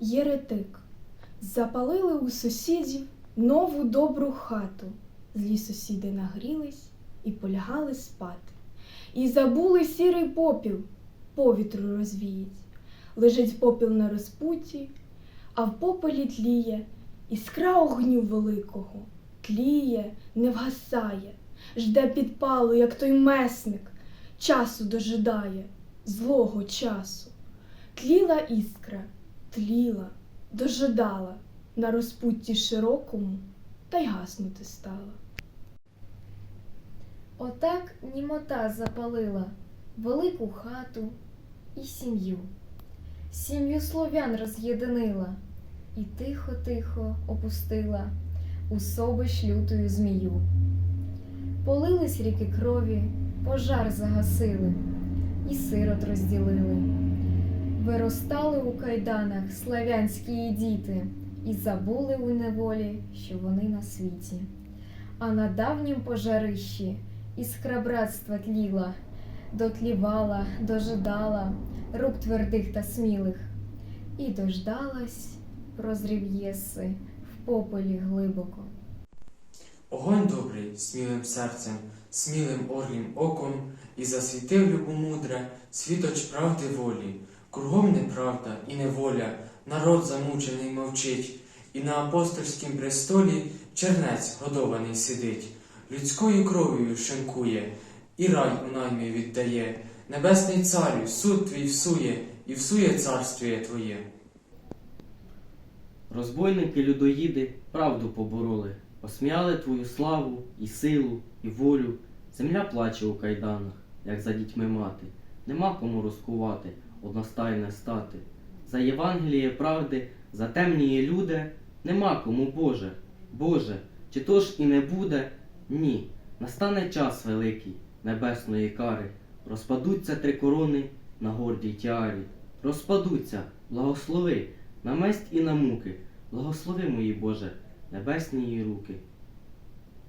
Єретик. Запалили у сусідів нову добру хату. Злі сусіди нагрілись і полягали спати. І забули сірий попіл, повітру розвіять. Лежить попіл на розпуті, а в попелі тліє іскра огню великого, тліє, не вгасає, жде підпалу, як той месник, часу дожидає, злого часу. Тліла іскра, тліла, дожидала на розпутті широкому, та й гаснути стала. Отак німота запалила велику хату і сім'ю. Сім'ю слов'ян роз'єдинила і тихо-тихо опустила у собищ лютою змію. Полились ріки крові, пожар загасили і сирот розділили. Виростали у кайданах славянські діти і забули у неволі, що вони на світі. А на давнім пожарищі іскра братства тліла, дотлівала, дожидала рук твердих та смілих, і дождалась, прозрів єси в попелі глибоко. Огонь добрий, смілим серцем, смілим орлім оком, і засвітив любомудре, світоч правди волі. Кругом неправда і неволя, народ замучений мовчить, і на апостольськім престолі чернець годований сидить, людською кров'ю шинкує, і рай у наймі віддає. Небесний царю, суд твій всує, і всує царствіє твоє. Розбойники людоїди правду побороли, осміяли твою славу і силу, і волю. Земля плаче у кайданах, як за дітьми мати. Нема кому розкувати, одностайне стати. За Євангеліє правди, за темніє люди, нема кому Боже. Боже, чи то ж і не буде? Ні. Настане час великий небесної кари. Розпадуться три корони на гордій тіарі. Розпадуться, благослови, на месть і на муки. Благослови мої Боже, небесні її руки.